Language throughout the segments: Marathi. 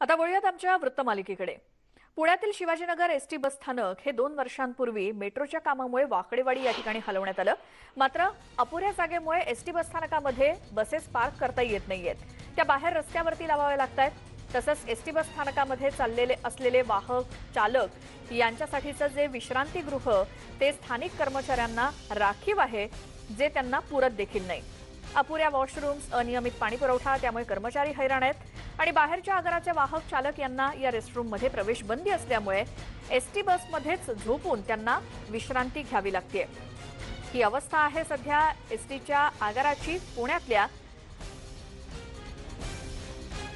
आता वळूयात आमच्या वृत्तमालिकेकडे. पुण्यातील शिवाजीनगर एसटी बस स्थानक हे दोन वर्षांपूर्वी मेट्रोच्या कामामुळे वाकडेवाडी या ठिकाणी हलवण्यात आलं. मात्र अपुऱ्या जागेमुळे एसटी बस स्थानकामध्ये बसेस पार्क करता येत नाहीयेत. त्या बाहेर रस्त्यावरती लावाव्या लागत आहेत तसंच एसटी बस स्थानकामध्ये चाललेले असलेले वाहक चालक यांच्यासाठीचं जे विश्रांतीगृह ते स्थानिक कर्मचाऱ्यांना राखीव आहे जे त्यांना पुरत देखील नाही. अपुऱ्या वॉशरूम्स अनियमित पाणी पुरवठा त्यामुळे कर्मचारी हैराण आहेत. आणि बाहेरच्या आगाराचे वाहक चालक यांना या रेस्टरूममध्ये प्रवेश बंदी असल्यामुळे एसटी बसमध्येच झोपून त्यांना विश्रांती घ्यावी लागते ही अवस्था आहे सध्या एसटीच्या आगाराची पुण्यातल्या.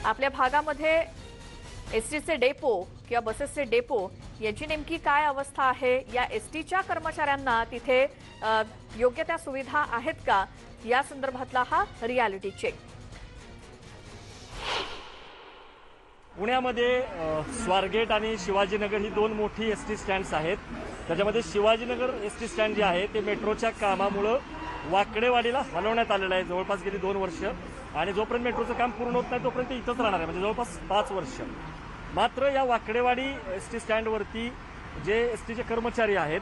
आपल्या भागामध्ये एसटीचे डेपो किंवा बसेसचे डेपो याची नेमकी काय अवस्था आहे? या एस टीच्या कर्मचाऱ्यांना तिथे योग्य त्या सुविधा आहेत का? या संदर्भातला हा रियालिटी चेक पुण्यामध्ये स्वारगेट आणि शिवाजीनगर ही दोन मोठी एस टी स्टँड्स आहेत. त्याच्यामध्ये शिवाजीनगर एस टी स्टँड जे आहे ते मेट्रोच्या कामामुळं वाकडेवाडीला हलवण्यात आलेलं आहे. जवळपास गेली दोन वर्ष. आणि जोपर्यंत मेट्रोचं काम पूर्ण होत नाही तोपर्यंत इथंच राहणार आहे. म्हणजे जवळपास पाच वर्ष. मात्र या वाकडेवाडी एस टी स्टँडवरती जे एस टीचे कर्मचारी आहेत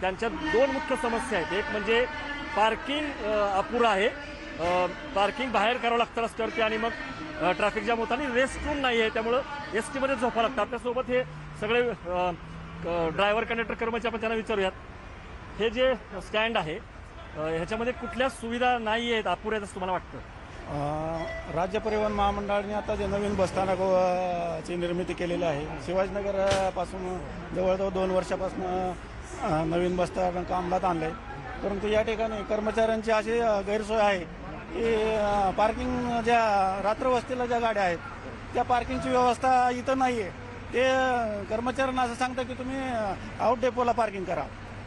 त्यांच्या दोन मुख्य समस्या आहेत. एक म्हणजे पार्किंग अपुरं आहे. पार्किंग बाहेर करावं लागतं रस्त्यावरती आणि मग ट्रॅफिक जाम होतं आणि रेस्ट रूम नाही आहे. त्यामुळं एस टीमध्ये झोपावं लागतं. आपल्यासोबत हे सगळे ड्रायव्हर कंडक्टर कर्मचारी आपण त्यांना विचारूयात. हे जे स्टँड आहे ह्याच्यामध्ये कुठल्या सुविधा नाही आहेत अपुऱ्यात असं तुम्हाला वाटतं? राज्य परिवहन महामंडळाने आता जे नवीन बसस्थानक ची निर्मिती केलेली आहे शिवाजीनगरपासून जवळजवळ दोन वर्षापासून नवीन बसस्थानक अंमलात आणलंय. परंतु या ठिकाणी कर्मचाऱ्यांची अशी गैरसोय आहे की पार्किंग ज्या रात्र वस्तीला ज्या गाड्या आहेत त्या पार्किंगची व्यवस्था इथं नाही आहे ते कर्मचाऱ्यांना असं सांगतं की तुम्ही आउट डेपोला पार्किंग करा.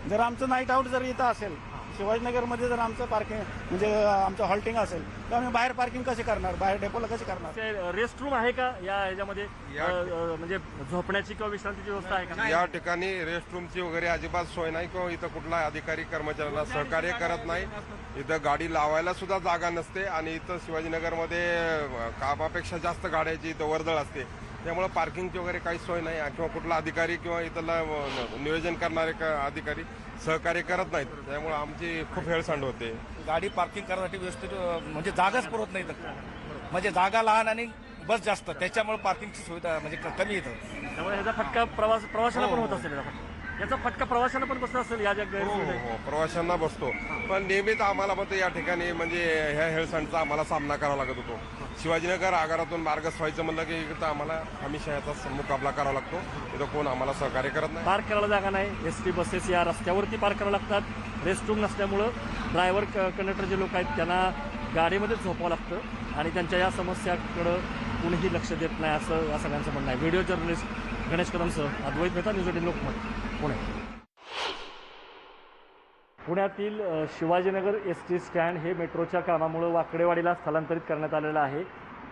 जर आमचं नाईट आउट जर इथं असेल शिवाजीनगरमध्ये जर आमचं पार्किंग म्हणजे आमचं हॉल्टिंग असेल तर आम्ही बाहेर पार्किंग कशी करणार? बाहेर डेपोला कशी करणार? रेस्ट रूम आहे का या अ, म्हणजे झोपण्याची किंवा विश्रांतीची व्यवस्था आहे का? या ठिकाणी रेस्टरूमची वगैरे अजिबात सोय नाही किंवा इथं कुठला अधिकारी कर्मचाऱ्यांना सहकार्य करत नाही. इथं गाडी लावायला सुद्धा जागा नसते आणि इथं शिवाजीनगरमध्ये कामापेक्षा जास्त गाड्याची इथं वर्दळ असते. त्यामुळे पार्किंगची वगैरे काही सोय नाही किंवा कुठला अधिकारी किंवा इथला नियोजन करणारे क- अधिकारी सहकार्य करत नाहीत. त्यामुळे आमची खूप हेळसांड होते. गाडी पार्किंग करण्यासाठी व्यवस्थित म्हणजे जागाच पुरत नाही इथं. म्हणजे जागा लहान आणि बस जास्त. त्याच्यामुळे पार्किंगची सुविधा म्हणजे कमी येतं. त्यामुळे ह्याचा फटका प्रवास प्रवाशाला पण होत असेल याचा फटका. प्रवाशाला पण बसत असेल या ज्या हो गैरसोयी. हो प्रवाशांना बसतो. पण नेहमीच आम्हाला पण या ठिकाणी म्हणजे ह्या हेळसांडचा आम्हाला सामना करावा लागत होतो. शिवाजीनगर आगारातून मार्गस्थ व्हायचं म्हणलं की इथं आम्हाला हमेशा याचा मुकाबला करावा लागतो. इथं कोण आम्हाला सहकार्य करत नाही. पार्क करायला जागा नाही. एस टी बसेस या रस्त्यावरती पार्क करावं लागतात. रेस्टरूम नसल्यामुळं ड्रायव्हर कंडक्टर जे लोक आहेत त्यांना गाडीमध्ये झोपावं लागतं आणि त्यांच्या या समस्याकडं कुणीही लक्ष देत नाही असं या सगळ्यांचं म्हणणं आहे. व्हिडिओ जर्नलिस्ट गणेश कदमसह अद्वैत मेहता न्यूज एटीन लोकमत. पुणे. पुण्यातील शिवाजीनगर एस टी स्टँड हे मेट्रोच्या कामामुळं वाकडेवाडीला स्थलांतरित करण्यात आलेलं आहे.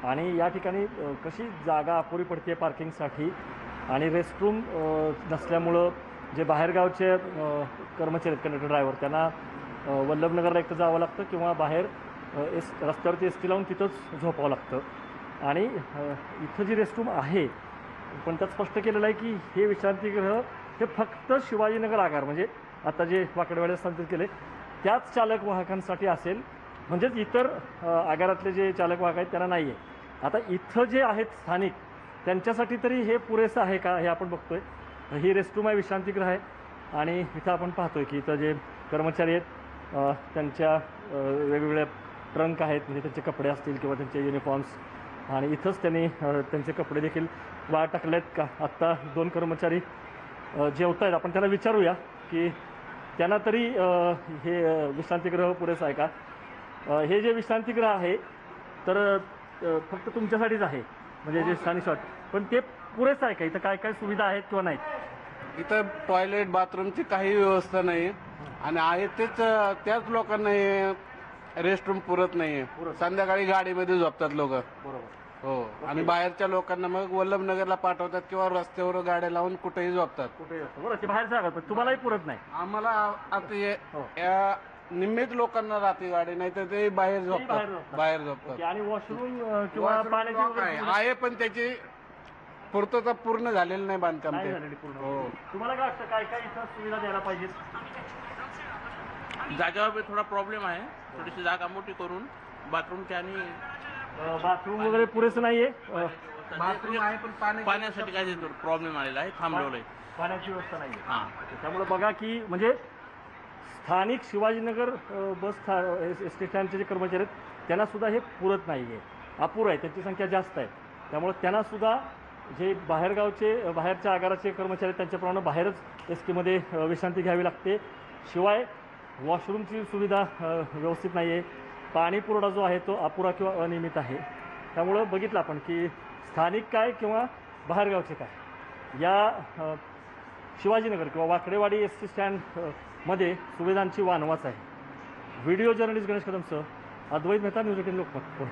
आणि या ठिकाणी कशी जागा अपुरी पडते पार्किंगसाठी? आणि रेस्टरूम नसल्यामुळं जे बाहेरगावचे कर्मचारी आहेत कंडक्टर ड्रायव्हर त्यांना वल्लभनगरला एकटं जावं लागतं किंवा बाहेर एस रस्त्यावरती एस टी लावून तिथंच झोपावं लागतं. आणि इथं जी रेस्टरूम आहे पण त्यात स्पष्ट केलेलं आहे की हे विश्रांतीगृह हे फक्त शिवाजीनगर आगार म्हणजे आता जे वाकडेवाडी स्थानांतरित केले त्याच चालक वाहकांसाठी असेल म्हणजेच इतर आगारातले जे चालक वाहक आहेत त्यांना नाही आहे आता इथं जे आहेत स्थानिक त्यांच्यासाठी तरी हे पुरेसं आहे का हे आपण बघतोय. ही रेस्टरूम आहे विश्रांतीगृह आहे आणि इथं आपण पाहतोय की इथं जे कर्मचारी आहेत त्यांच्या वेगवेगळ्या ट्रंक आहेत म्हणजे त्यांचे कपडे असतील किंवा त्यांचे युनिफॉर्म्स आणि इथंच त्यांनी त्यांचे कपडे देखील वाळ टाकलेत का? आत्ता दोन कर्मचारी जेवत आहेत आपण त्यांना विचारूया की त्यांना तरी हे विश्रांतीगृह पुरेसं आहे का? हे जे विश्रांतीगृह आहे तर फक्त तुमच्यासाठीच आहे म्हणजे जे स्थानिक शॉट पण ते पुरेसं आहे का? इथं काय काय सुविधा आहेत किंवा नाहीत? इथं टॉयलेट बाथरूमची काही व्यवस्था नाही. आणि आहे तेच त्याच लोकांना रेस्टरूम पुरत नाही. संध्याकाळी गाडीमध्ये झोपतात लोक. बरोबर. हो. आणि बाहेरच्या लोकांना मग वल्लभनगरला पाठवतात किंवा रस्त्यावर गाड्या लावून कुठेही झोपतात. कुठे बरोबर ते बाहेर जागा पण तुम्हालाही पुरत नाही. आम्हाला आता हे हो. या निम्मित लोकांना राहते गाडी नाही तर ते बाहेर बाहेर झोपतात. झोपतात. बाहेर झोपतात. ओके, आणि वॉशरूम किंवा Washroom पाण्याची block वगैरे आहे. सुविधा- आहे पण त्याची पूर्तता पूर्ण झालेलं नाही बांधकाम नाही ते. पूर्ण. हो. तुम्हाला काय वाटतं काय काय इथं सुविधा द्यायला पाहिजेत? जागेवर बी थोडा प्रॉब्लेम आहे. थोडीशी जागा मोठी करून बाथरूमच्या आणि बाथरूम वगैरे पुरेसं नाहीये. बाथरूम आहे पण पाणी पाण्यासाठी काय प्रॉब्लेम आलेला आहे थांबवलंय पाण्याची व्यवस्था नाहीये. हां. त्यामुळे बघा की म्हणजे स्थानिक शिवाजीनगर बस स्था एस टी स्टँडचे जे कर्मचारी आहेत त्यांना सुद्धा हे पुरत नाही आहे अपुरं आहे त्यांची संख्या जास्त आहे. त्यामुळे त्यांना सुद्धा जे बाहेरगावचे बाहेरच्या आगाराचे कर्मचारी आहेत त्यांच्याप्रमाणे बाहेरच एस टीमध्ये विश्रांती घ्यावी लागते. शिवाय वॉशरूमची सुविधा व्यवस्थित नाही आहे पाणीपुरवठा जो आहे तो अपुरा किंवा अनियमित आहे. त्यामुळं बघितलं आपण की स्थानिक काय किंवा बाहेरगावचे काय? या शिवाजीनगर किंवा वाकडेवाडी एस टी स्टँडमध्ये सुविधांची वानवाच आहे. व्हिडिओ जर्नलिस्ट गणेश कदमचं अद्वैत मेहता न्यूज एटीन लोकमत पुणे.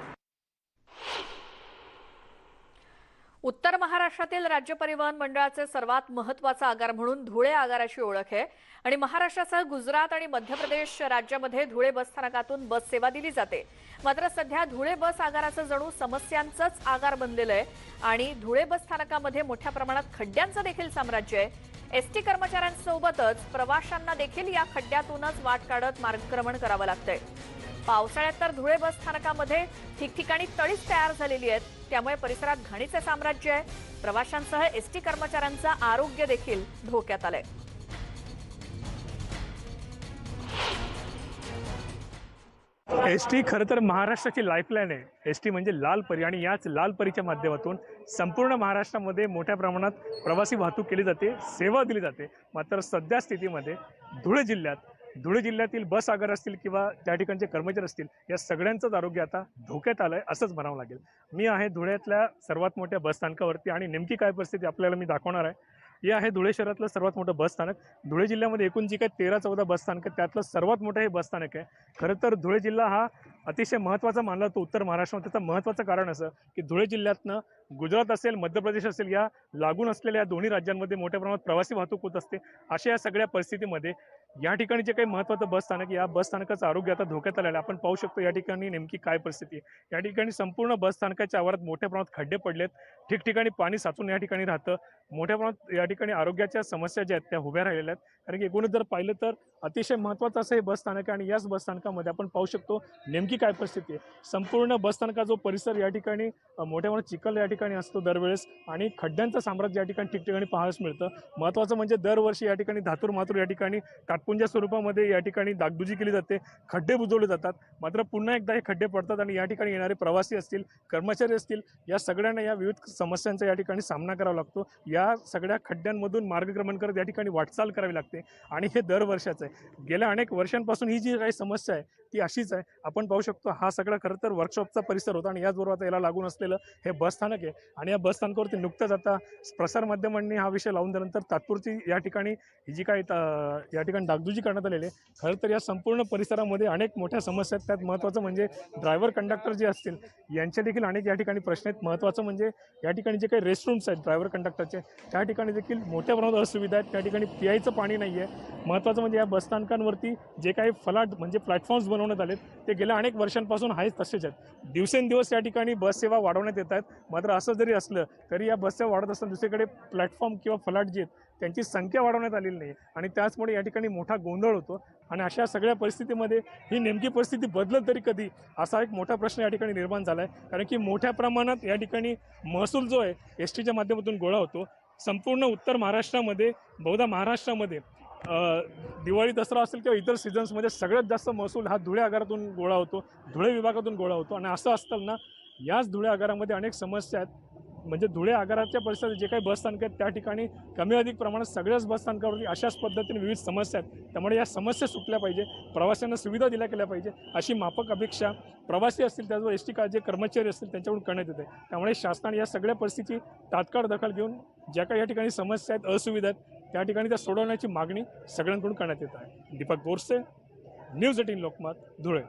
उत्तर महाराष्ट्रातील राज्य परिवहन मंडळाचे सर्वात महत्त्वाचा आगार म्हणून धुळे आगाराची ओळख आहे. आणि महाराष्ट्रासह गुजरात आणि मध्य प्रदेश राज्यामध्ये धुळे बस स्थानकातून बस सेवा दिली जाते. मात्र सध्या धुळे बस आगाराचं जणू समस्यांचंच आगार बनलेलं आहे. आणि धुळे बस स्थानकामध्ये मोठ्या प्रमाणात खड्ड्यांचं देखील साम्राज्य आहे. एसटी कर्मचाऱ्यांसोबतच प्रवाशांना देखील या खड्ड्यातूनच वाट काढत मार्गक्रमण करावं लागतंय. पावसाळ्यात तर धुळे बस स्थानकामध्ये ठिकठिकाणी तळीच तयार झालेली आहेत. त्यामुळे परिसरात घाणीचे साम्राज्य आहे. प्रवाशांसह एसटी कर्मचाऱ्यांचं आरोग्य देखील धोक्यात आलंय. एस टी खरं तर महाराष्ट्राची लाईफलाईन आहे. एस टी म्हणजे लाल परी आणि याच लाल परीच्या माध्यमातून संपूर्ण महाराष्ट्रामध्ये मोठ्या प्रमाणात प्रवासी वाहतूक केली जाते सेवा दिली जाते. मात्र सध्या स्थितीमध्ये धुळे जिल्ह्यात धुळे जिल्ह्यातील बस आगार असतील किंवा त्या ठिकाणचे कर्मचारी असतील या सगळ्यांचंच आरोग्य आता धोक्यात आलं आहे असंच म्हणावं लागेल. मी आहे धुळ्यातल्या सर्वात मोठ्या बस स्थानकावरती आणि नेमकी काय परिस्थिती आपल्याला मी दाखवणार आहे. हे आहे धुळे शहरातलं सर्वात मोठं बस स्थानक. धुळे जिल्ह्यामध्ये एकूण जी काय तेरा चौदा बस स्थानक त्यातलं सर्वात मोठं हे बस स्थानक आहे. खरं तर धुळे जिल्हा हा अतिशय महत्त्वाचा मानला जातो उत्तर महाराष्ट्रामध्ये. त्याचं महत्त्वाचं कारण असं की धुळे जिल्ह्यातनं गुजरात असेल मध्य प्रदेश असेल या लागून असलेल्या या दोन्ही राज्यांमध्ये मोठ्या प्रमाणात प्रवासी वाहतूक होत असते. अशा या सगळ्या परिस्थितीमध्ये या ठिकाणी जे काही महत्त्वाचं बस स्थानक आहे, या बस स्थानकाचं आरोग्य आता धोक्यात आलेलं आहे. आपण पाहू शकतो या ठिकाणी नेमकी काय परिस्थिती आहे. या ठिकाणी संपूर्ण बस स्थानकाच्या आवारात मोठ्या प्रमाणात खड्डे पडलेत. ठिकठिकाणी पाणी साचून या ठिकाणी राहतं. मोठ्या प्रमाणात या ठिकाणी आरोग्याच्या समस्या ज्या आहेत त्या उभ्या राहिलेल्या आहेत. कारण की एकूणच जर पाहिलं तर अतिशय महत्त्वाचं असं हे बस स्थानक आहे आणि याच बस स्थानकामध्ये आपण पाहू शकतो नेमकी काय परिस्थिती आहे. संपूर्ण बस स्थानका जो परिसर या ठिकाणी मोठ्या प्रमाणात चिखल या ठिकाणी ठिकाणी असतो दरवेळेस आणि खड्ड्यांचं साम्राज्य या ठिकाणी ठिकठिकाणी पाहायला मिळतं. महत्त्वाचं म्हणजे दरवर्षी या ठिकाणी धातूर मातूर या ठिकाणी काटपुंजा स्वरूपामध्ये या ठिकाणी दागदुजी केली जाते. खड्डे बुजवले जातात. मात्र पुन्हा एकदा हे खड्डे पडतात आणि या ठिकाणी येणारे प्रवासी असतील कर्मचारी असतील या सगळ्यांना या विविध समस्यांचा या ठिकाणी सामना करावा लागतो. या सगळ्या खड्ड्यांमधून मार्गक्रमण करत या ठिकाणी वाटचाल करावी लागते. आणि हे दरवर्षाचं आहे. गेल्या अनेक वर्षांपासून ही जी काही समस्या आहे ती अशीच आहे. आपण पाहू शकतो हा सगळा खरं तर वर्कशॉपचा परिसर होता आणि याचबरोबर आता याला लागून असलेलं हे बसस्थानक आहे. आणि या बसस्थानकावरती नुकतंच आता प्रसारमाध्यमांनी हा विषय लावून दिल्यानंतर तात्पुरती या ठिकाणी ही जी काही या ठिकाणी डागदुजी करण्यात आलेली आहे. खरं तर या संपूर्ण परिसरामध्ये अनेक मोठ्या समस्या आहेत. त्यात महत्त्वाचं म्हणजे ड्रायव्हर कंडक्टर जे असतील यांचे देखील अनेक या ठिकाणी प्रश्न आहेत. महत्त्वाचं म्हणजे या ठिकाणी जे काही रेस्टरूम्स आहेत ड्रायव्हर कंडक्टरचे त्या ठिकाणी देखील मोठ्या प्रमाणात असुविधा आहेत. त्या ठिकाणी पियायचं पाणी नाही आहे महत्त्वाचं म्हणजे या बसस्थानकांवरती जे काही फलाट म्हणजे प्लॅटफॉर्म्स बनवण्यात आलेत. ते गेल्या अनेक वर्षांपासून आहेच तसेच आहेत. दिवसेंदिवस या ठिकाणी बससेवा वाढवण्यात येत आहेत. मात्र असं जरी असलं तरी या बससेवा वाढत असताना दुसरीकडे प्लॅटफॉर्म किंवा फलाट जे आहेत त्यांची संख्या वाढवण्यात आलेली नाही. आणि त्याचमुळे या ठिकाणी मोठा गोंधळ होतो. आणि अशा सगळ्या परिस्थितीमध्ये ही नेमकी परिस्थिती बदलत तरी कधी असा एक मोठा प्रश्न या ठिकाणी निर्माण झाला आहे कारण की मोठ्या प्रमाणात या ठिकाणी महसूल जो आहे एस टीच्या माध्यमातून गोळा होतो. संपूर्ण उत्तर महाराष्ट्रामध्ये बहुधा महाराष्ट्रामध्ये दिवाळी दसरा असेल किंवा इतर सीझन्समध्ये सगळ्यात जास्त महसूल हा धुळे आगारातून गोळा होतो धुळे विभागातून गोळा होतो. आणि असं असताना याच धुळे आगारामध्ये अनेक समस्या आहेत. म्हणजे धुळे आगाराच्या परिसरात जे काही बसस्थानक आहेत त्या ठिकाणी कमी अधिक प्रमाणात सगळ्याच बसस्थानकावरती अशाच पद्धतीने विविध समस्या आहेत. त्यामुळे या समस्या सुटल्या पाहिजे. प्रवाशांना सुविधा दिल्या गेल्या पाहिजे. अशी माफक अपेक्षा प्रवासी असतील त्याचबरोबर एस टी जे कर्मचारी असतील त्यांच्याकडून करण्यात येते. त्यामुळे शासनाने या सगळ्या परिस्थिती तात्काळ दखल घेऊन ज्या काही या ठिकाणी समस्या आहेत असुविधा आहेत त्या ठिकाणी त्या सोडवण्याची मागणी सगळ्यांकडून करण्यात येत आहे. Deepak Borse news eighteen Lokmat Dhule.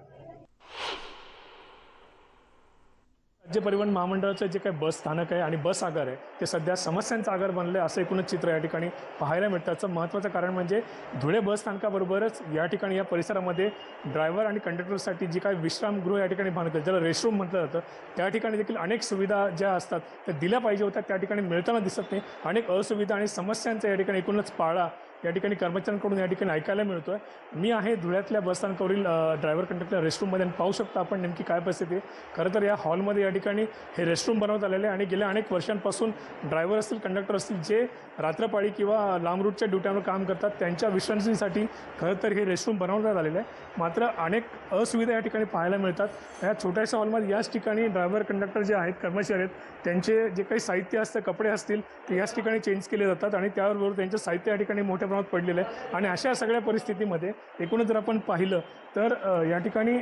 राज्य परिवहन महामंडळाचं जे काही बस स्थानक आहे आणि बस आगार आहे ते सध्या समस्यांचं आगार बनलं आहे असं एकूणच चित्र या ठिकाणी पाहायला मिळतं. त्याचं महत्त्वाचं कारण म्हणजे धुळे बस स्थानकाबरोबरच या ठिकाणी या परिसरामध्ये ड्रायव्हर आणि कंडक्टरसाठी जी काही विश्रामगृह या ठिकाणी बांधतात ज्याला रेस्टरूम म्हटलं जातं त्या ठिकाणी देखील अनेक सुविधा ज्या असतात त्या दिल्या पाहिजे होत्या त्या ठिकाणी मिळताना दिसत नाही. अनेक असुविधा आणि समस्यांचा या ठिकाणी एकूणच पाळा या ठिकाणी कर्मचाऱ्यांकडून या ठिकाणी ऐकायला मिळतो आहे मी आहे धुळ्यातल्या बसस्थानकावरील ड्रायव्हर कंडक्टर रेस्टरूममध्ये आणि पाहू शकता आपण नेमकी काय परिस्थिती आहे. खरं तर या हॉलमध्ये या ठिकाणी हे रेस्टरूम बनवत आलेले आहे आणि गेल्या अनेक वर्षांपासून ड्रायव्हर असतील कंडक्टर असतील जे रात्रपाळी किंवा लांब रूटच्या ड्युट्यांवर काम करतात त्यांच्या विश्रांतीसाठी खरं तर हे रेस्टरूम बनवण्यात आलेलं आहे. मात्र अनेक असुविधा या ठिकाणी पाहायला मिळतात. या छोट्याशा हॉलमध्ये याच ठिकाणी ड्रायव्हर कंडक्टर जे आहेत कर्मचारी आहेत त्यांचे जे काही साहित्य असतं कपडे असतील ते याच ठिकाणी चेंज केले जातात आणि त्याबरोबर त्यांचं साहित्य या ठिकाणी मोठ्या प्रमाणात पडलेलं आहे. आणि अशा सगळ्या परिस्थितीमध्ये एकूणच जर आपण पाहिलं तर या ठिकाणी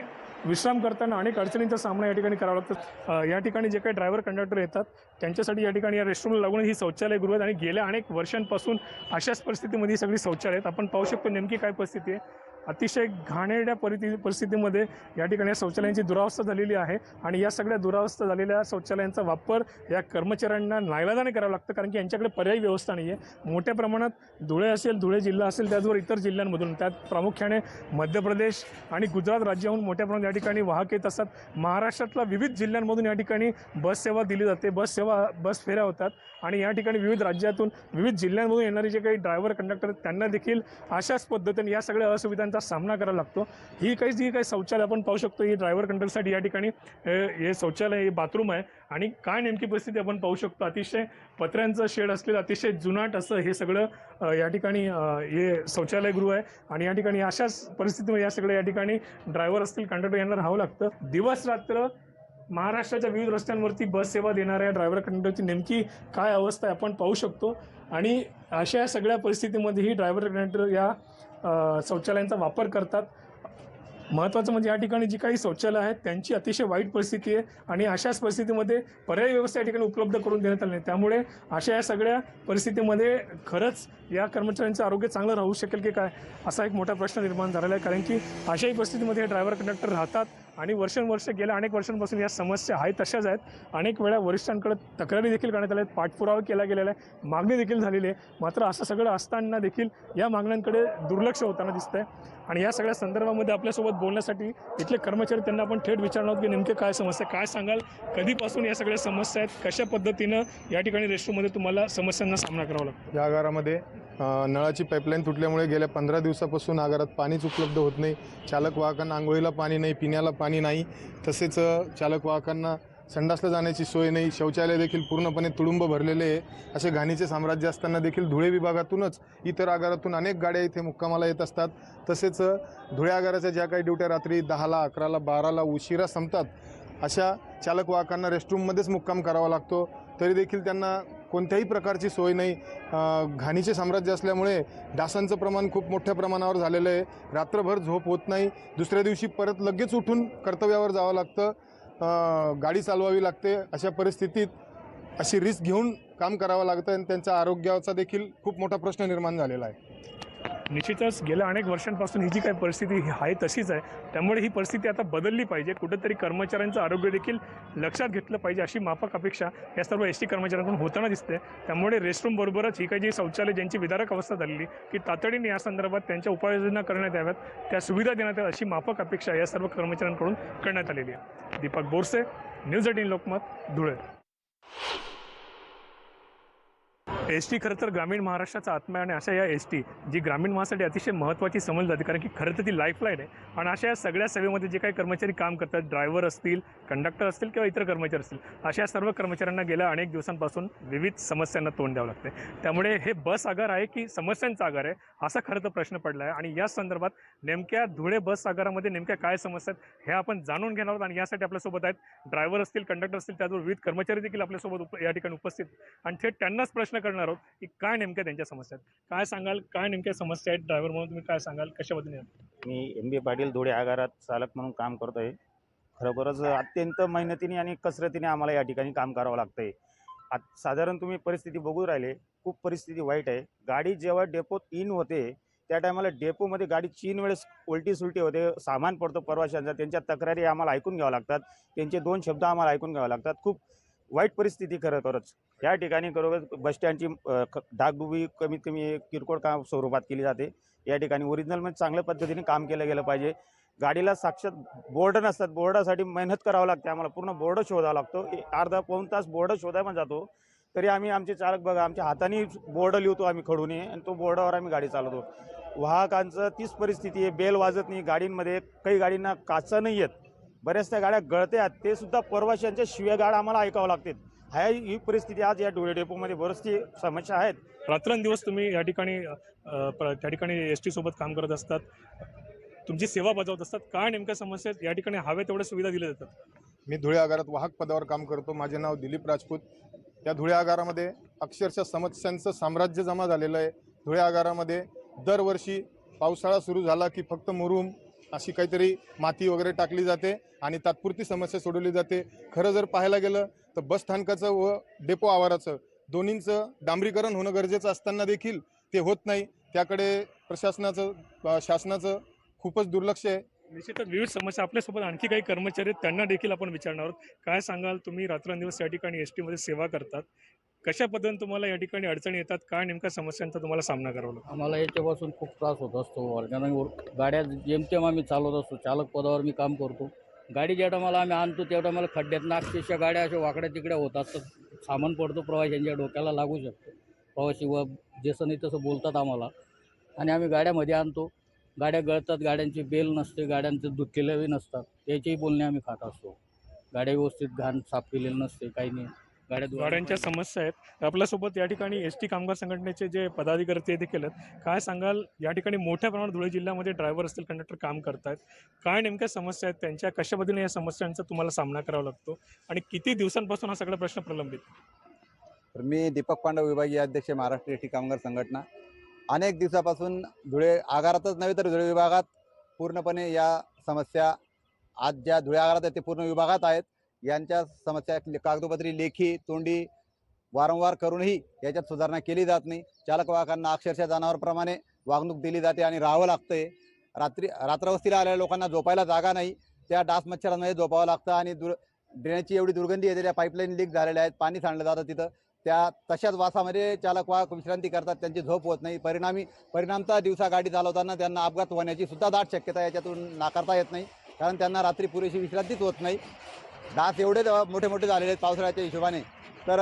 विश्राम करताना अनेक अडचणींचा सामना या ठिकाणी करावा लागतो. या ठिकाणी जे काही ड्रायव्हर कंडक्टर येतात त्यांच्यासाठी या ठिकाणी या रेस्टॉरंट लागून ही शौचालयगृह आहेत आणि गेल्या अनेक वर्षांपासून अशाच परिस्थितीमध्ये ही सगळी शौचालय आहेत. आपण पाहू शकतो नेमकी काय परिस्थिती आहे. अतिशय घाणेरड्या परिस्थिती परिस्थितीमध्ये या ठिकाणी या शौचालयांची दुरावस्था झालेली आहे आणि या सगळ्या दुरावस्था झालेल्या शौचालयांचा वापर या कर्मचाऱ्यांना नायलाजाने करावा लागतं कारण की यांच्याकडे पर्यायी व्यवस्था नाही आहे मोठ्या प्रमाणात धुळे असेल धुळे जिल्हा असेल त्याचबरोबर इतर जिल्ह्यांमधून. त्यात प्रामुख्याने मध्य प्रदेश आणि गुजरात राज्याहून मोठ्या प्रमाणात या ठिकाणी वाहक येत असतात. महाराष्ट्रातल्या विविध जिल्ह्यांमधून या ठिकाणी बससेवा दिली जाते. बस सेवा बस फेऱ्या होतात आणि या ठिकाणी विविध राज्यातून विविध जिल्ह्यांमधून येणारे जे काही ड्रायव्हर कंडक्टर आहेत त्यांना देखील अशाच पद्धतीने या सगळ्या असुविधांचा सामना करावा लागतो. ही काही जी काही शौचालय आपण पाहू शकतो. ही ड्रायव्हर कंडक्टरसाठी या ठिकाणी हे शौचालय हे बाथरूम आहे. आणि काय नेमकी परिस्थिती आपण पाहू शकतो? अतिशय पत्र्यांचं शेड असलेलं अतिशय जुनाट असं हे सगळं या ठिकाणी हे हे शौचालयगृह आहे. आणि या ठिकाणी अशाच परिस्थितीमध्ये या सगळ्या या ठिकाणी ड्रायव्हर असतील कंडक्टर यांना राहावं लागतं. दिवस रात्र महाराष्ट्राच्या विविध रस्त्यांवरती बस सेवा देणाऱ्या ड्रायव्हर कंडक्टरची नेमकी काय अवस्था आहे आपण पाहू शकतो. आणि अशा या सगळ्या परिस्थितीमध्येही ड्रायव्हर कंडक्टर या शौचालयांचा वापर करतात. महत्त्वाचं म्हणजे या ठिकाणी जी काही शौचालय आहेत त्यांची अतिशय वाईट परिस्थिती आहे आणि अशाच परिस्थितीमध्ये पर्यायी व्यवस्था या ठिकाणी उपलब्ध करून देण्यात आली नाही. त्यामुळे अशा या सगळ्या परिस्थितीमध्ये खरंच या कर्मचाऱ्यांचं आरोग्य चांगलं राहू शकेल की काय असा एक मोठा प्रश्न निर्माण झालेला आहे. कारण की अशाही परिस्थितीमध्ये हे ड्रायव्हर कंडक्टर राहतात. आणि वर्षानुवर्ष गेल्या अनेक वर्षांपासून या समस्या आहेत तशाच आहेत. अनेक वेळा वरिष्ठांकडे तक्रारी देखील करण्यात आल्या आहेत. पाठपुरावा केला गेलेला आहे. मागणी देखील झालेली आहे. मात्र असं सगळं असताना देखील या मागण्यांकडे दुर्लक्ष होताना दिसतंय. आणि या सगळ्या संदर्भामध्ये आपल्यासोबत बोलण्यासाठी इथले कर्मचारी त्यांना आपण थेट विचारणार आहोत की नेमके काय समस्या काय सांगाल? कधीपासून या सगळ्या समस्या आहेत? कशा पद्धतीनं या ठिकाणी रेस्टोमध्ये तुम्हाला समस्यांना सामना करावा लागतो? या आगारामध्ये नळाची पाईपलाईन तुटल्यामुळे गेल्या पंधरा दिवसापासून आगारात पाणीच उपलब्ध होत नाही. चालक वाहकांना आंघोळीला पाणी नाही पिण्याला पाणी पाणी नाही. तसेच चालक वाहकांना संडासला जाण्याची सोय नाही. शौचालय देखील पूर्णपणे तुडुंब भरलेले आहे. असे घाणीचे साम्राज्य असताना देखील धुळे विभागातूनच इतर आगारातून अनेक गाड्या इथे मुक्कामाला येत असतात. तसेच धुळे आगाराच्या ज्या काही ड्युट्या रात्री दहाला अकराला बाराला उशिरा संपतात अशा चालक वाहकांना रेस्टरूममध्येच मुक्काम करावा लागतो. तरी देखील त्यांना कोणत्याही प्रकारची सोय नाही. घाणीचे साम्राज्य असल्यामुळे डासांचं प्रमाण खूप मोठ्या प्रमाणावर झालेलं आहे. रात्रभर झोप होत नाही. दुसऱ्या दिवशी परत लगेच उठून कर्तव्यावर जावं लागतं. गाडी चालवावी लागते. अशा परिस्थितीत अशी रिस्क घेऊन काम करावं लागतं आणि त्यांच्या आरोग्याचा देखील खूप मोठा प्रश्न निर्माण झालेला आहे. निश्चितच गेल्या अनेक वर्षांपासून ही जी काही परिस्थिती ही आहे तशीच आहे. त्यामुळे ही परिस्थिती आता बदलली पाहिजे. कुठंतरी कर्मचाऱ्यांचं आरोग्य देखील लक्षात घेतलं पाहिजे अशी माफक अपेक्षा या सर्व एस टी कर्मचाऱ्यांकडून होताना दिसते. त्यामुळे रेस्टरूमबरोबरच ही काही जी शौचालय ज्यांची विदारक अवस्था झालेली की तातडीने या संदर्भात त्यांच्या उपाययोजना करण्यात याव्यात. त्या सुविधा देण्यात याव्यात अशी माफक अपेक्षा या सर्व कर्मचाऱ्यांकडून करण्यात आलेली आहे. Deepak Borse news eighteen Lokmat Dhule. S T खरं तर ग्रामीण महाराष्ट्राचा आत्मा आहे आणि अशा या एस टी जी ग्रामीण महासाठी अतिशय महत्त्वाची समजली जाते कारण की खरं तर ती लाईफलाईन आहे. आणि अशा या सगळ्या सेवेमध्ये जे काही कर्मचारी काम करतात ड्रायव्हर असतील कंडक्टर असतील किंवा इतर कर्मचारी असतील अशा सर्व कर्मचाऱ्यांना गेल्या अनेक दिवसांपासून विविध समस्यांना तोंड द्यावं लागते त्यामुळे हे बस आगार आहे की समस्यांचा आगार आहे असा खरं तर प्रश्न पडला आहे आणि या संदर्भात नेमक्या धुळे बस आगारामध्ये नेमक्या काय समस्या आहेत हे आपण जाणून घेणार आहोत. आणि यासाठी आपल्यासोबत आहेत ड्रायव्हर असतील कंडक्टर असतील त्याचबरोबर विविध कर्मचारी देखील आपल्यासोबत या ठिकाणी उपस्थित. आणि थेट त्यांनाच प्रश्न करणार आहोत की काय नेमक्या त्यांच्या समस्या आहेत? काय सांगाल? काय नेमक्या समस्या आहेत? ड्रायव्हर म्हणून तुम्ही काय सांगाल? कशा पद्धतीने मी एम बी पाटील धुळे आगारात चालक म्हणून काम करतो आहे. खरोखरच अत्यंत मेहनतीने आणि कसरतीने आम्हाला या ठिकाणी काम करावं लागतं आहे आत साधारण तुम्ही परिस्थिती बघू राहिले खूप परिस्थिती वाईट आहे. गाडी जेव्हा डेपोत इन होते त्या टायमाला डेपोमध्ये गाडी तीन वेळेस उलटी सुलटी होते. सामान पडतो प्रवाशांचा त्यांच्या तक्रारी आम्हाला ऐकून घ्यावं लागतात. त्यांचे दोन शब्द आम्हाला ऐकून घ्यावं लागतात. खूप वाईट परिस्थिती खरं खरंच या ठिकाणी खरोखर बसस्टँडची ख- डागडुबी कमीत कमी किरकोळ काम स्वरूपात केली जाते. या ठिकाणी ओरिजिनलमध्ये म्हणजे चांगल्या पद्धतीने काम केलं गेलं पाहिजे. गाडीला साक्षात बोर्ड नसतात. बोर्डासाठी मेहनत करावं लागते. आम्हाला पूर्ण बोर्ड शोधावा लागतो. ए- अर्धा पाऊण तास बोर्ड शोधायला पण जातो. तरी आम्ही आमचे चालक बघा आमच्या हाताने बोर्ड लिहितो आम्ही खडूने आणि तो बोर्डावर आम्ही गाडी चालवतो. वाहकांचं तीच परिस्थिती आहे. बेल वाजत नाही. गाडींमध्ये काही गाडींना काचा नाही आहेत बऱ्याचशा गाड्या गळत्यात ते सुद्धा प्रवाशांच्या शिव्या गाड्या आम्हाला ऐकावं लागतात. हा ही परिस्थिती आज या डोळे डेपोमध्ये बरीचशी समस्या आहेत. रात्रंदिवस तुम्ही या ठिकाणी त्या ठिकाणी एस टी सोबत काम करत असतात. तुमची सेवा बजावत असतात. काय नेमक्या समस्या या ठिकाणी हवे तेवढ्या सुविधा दिल्या जातात. मी धुळे आगारात वाहक पदावर काम करतो. माझे नाव दिलीप राजपूत. या धुळे आगारामध्ये अक्षरशः समस्यांचं साम्राज्य जमा झालेलं आहे. धुळे आगारामध्ये दरवर्षी पावसाळा सुरू झाला की फक्त मुरुम अशी काहीतरी माती वगैरे टाकली जाते आणि तात्पुरती समस्या सोडवली जाते. खरं जर पाहायला गेलं तर बस स्थानकाचं व डेपो आवाराचं दोन्हींचं डांबरीकरण होणं गरजेचं असताना देखील ते होत नाही. त्याकडे प्रशासनाचं शासनाचं खूपच दुर्लक्ष आहे. निश्चितच विविध समस्या आपल्यासोबत आणखी काही कर्मचारी आहेत त्यांना देखील आपण विचारणार आहोत. काय सांगाल तुम्ही? रात्रंदिवस या ठिकाणी एस टीमध्ये सेवा करतात. कशा पद्धतीने तुम्हाला या ठिकाणी अडचणी येतात? काय नेमक्या समस्यांचा तुम्हाला सामना करावा लागतो? आम्हाला याच्यापासून खूप त्रास होत असतो. कारण गाड्या जेमतेम आम्ही चालवत असतो. चालक पदावर मी काम करतो. गाडी ज्या टायमाला आम्ही आणतो त्या टायमाला खड्ड्यात अक्षरशः गाड्या अशा वाकड्या तिकड्या होतात. तर सामान पडतो प्रवाशांच्या डोक्याला लागू शकतो. प्रवासी व जसं नाही तसं बोलतात आम्हाला. आणि आम्ही गाड्यामध्ये आणतो. गाड्या गळतात गाड्यांची बेल नसते गाड्यांचे धुतलेले नसतात. याचेही बोलणे आम्ही खात असतो. गाड्या व्यवस्थित घाण साफ केलेली नसते काही नाही. गाड्यांच्या समस्या आहेत. आपल्यासोबत या ठिकाणी एस टी कामगार संघटनेचे जे पदाधिकारी ते देखील आहेत. काय सांगाल? या ठिकाणी मोठ्या प्रमाणात धुळे जिल्ह्यामध्ये ड्रायव्हर असतील कंडक्टर काम करतायत. काय नेमक्या समस्या आहेत त्यांच्या? कशा पद्धतीने या समस्यांचा तुम्हाला सामना करावा लागतो? आणि किती दिवसांपासून हा सगळा प्रश्न प्रलंबित? तर मी दीपक पांडव विभागीय अध्यक्ष महाराष्ट्र एस टी कामगार संघटना. अनेक दिवसापासून धुळे आगारातच नव्हे तर धुळे विभागात पूर्णपणे या समस्या आज ज्या धुळे आगारात आहेत ते पूर्ण विभागात आहेत. यांच्या समस्या कागदोपत्री लेखी तोंडी वारंवार करूनही याच्यात सुधारणा केली जात नाही. चालक वाहकांना अक्षरशः जनावरप्रमाणे वागणूक दिली जाते आणि राहावं लागतंय. रात्री रात्रवस्तीला आलेल्या लोकांना झोपायला जागा नाही. त्या डास मच्छरांमध्ये झोपावं लागतं आणि दुर ड्रेनेजची एवढी दुर्गंधी येते त्या पाईपलाईन लीक झालेल्या आहेत पाणी सांडलं जातं तिथं. त्या तशाच वासामध्ये चालक वाहक विश्रांती करतात त्यांची झोप होत नाही. परिणामी परिणामता दिवसा गाडी चालवताना त्यांना अपघात होण्याची सुद्धा दाट शक्यता याच्यातून नाकारता येत नाही. कारण त्यांना रात्री पुरेशी विश्रांतीच होत नाही. डास एवढे मोठे मोठे झालेले आहेत पावसाळ्याच्या हिशोबाने. तर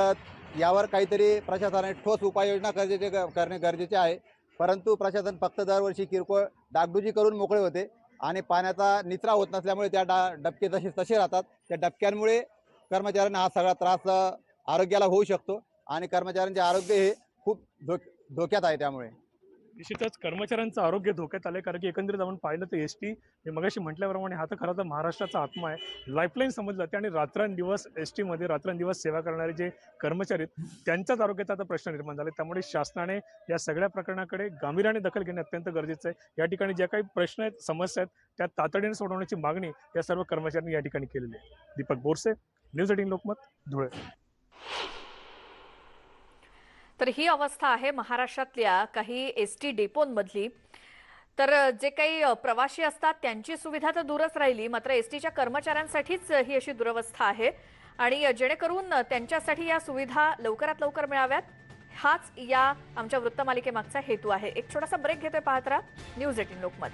यावर काहीतरी प्रशासनाने ठोस उपाययोजना गरजेचे करणे गरजेचे आहे. परंतु प्रशासन फक्त दरवर्षी किरकोळ डागडुजी करून मोकळे होते आणि पाण्याचा निचरा होत नसल्यामुळे त्या डा डबके जसे तसे राहतात. त्या डबक्यांमुळे कर्मचाऱ्यांना हा सगळा त्रास आरोग्याला होऊ शकतो आणि कर्मचाऱ्यांचे आरोग्य हे खूप धो धोक्यात आहे त्यामुळे. निश्चितच कर्मचाऱ्यांचं आरोग्य धोक्यात आलं कारण की एकंदरीत आपण पाहिलं तर एस टी मी मगाशी म्हटल्याप्रमाणे हा तर खरं तर महाराष्ट्राचा आत्मा आहे. लाईफलाईन समजलं जाते आणि रात्रंदिवस एस टीमध्ये रात्रंदिवस सेवा करणारे जे कर्मचारी आहेत त्यांच्याच आरोग्याचा आता प्रश्न निर्माण झाले. त्यामुळे शासनाने या सगळ्या प्रकरणाकडे गांभीर्याने दखल घेणे अत्यंत गरजेचं आहे. या ठिकाणी ज्या काही प्रश्न आहेत समस्या आहेत त्या तातडीने सोडवण्याची मागणी या सर्व कर्मचाऱ्यांनी या ठिकाणी केलेली आहे. Deepak Borse news eighteen Lokmat Dhule. तर ही अवस्था आहे महाराष्ट्रातल्या काही एस टी डेपोंमधली. तर जे काही प्रवासी असतात त्यांची सुविधा तर दूरच राहिली मात्र एस टीच्या कर्मचाऱ्यांसाठीच ही अशी दुरवस्था आहे. आणि जेणेकरून त्यांच्यासाठी या सुविधा लवकरात लवकर मिळाव्यात हाच या आमच्या वृत्तमालिकेमागचा हेतू आहे. एक छोटासा ब्रेक घेतोय पाहत राहा. News eighteen Lokmat.